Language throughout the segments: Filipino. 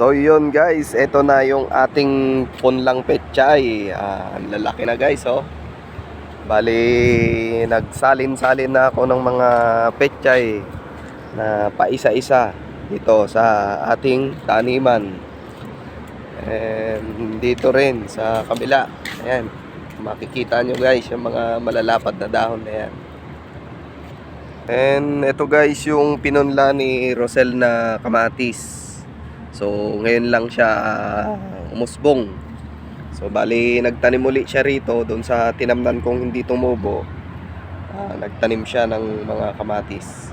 So yun guys, ito na yung ating punlang petchay. Ah, ang lalaki na guys, oh. Bali, nagsalin-salin na ako ng mga petchay na paisa-isa dito sa ating taniman. And dito rin sa kabila. Ayan, makikita nyo guys yung mga malalapad na dahon na yan. And ito guys yung pinunla ni Rosel na kamatis. So ngayon lang siya ah, umusbong. So bali nagtanim uli siya rito doon sa tinamnan kong hindi tumubo. Ah, nagtanim siya ng mga kamatis.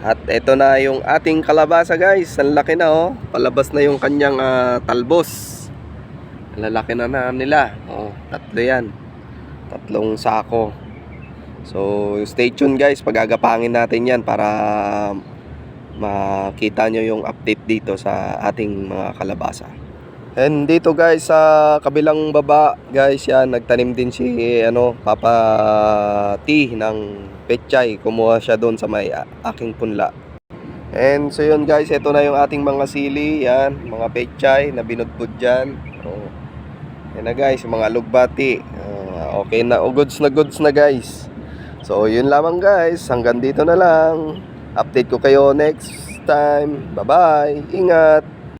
At ito na yung ating kalabasa guys. Ang laki na oh. Palabas na yung kanyang ah, talbos. Ang lalaki na na nila. Oh, tatlo yan. Tatlong sako. So stay tuned guys. Pagagapangin natin yan para makita nyo yung update dito sa ating mga kalabasa. And dito guys sa kabilang baba guys yan nagtanim din si ano Papa T ng pechay. Kumuha siya doon sa may aking punla. And so yun guys, ito na yung ating mga sili, yan, mga pechay na binudbud dyan. Oh. Yan na guys, mga lugbati. Ah, okay na, oh, goods na goods na guys. So yun lamang guys, hanggang dito na lang. Update ko kayo next time. Bye-bye. Ingat.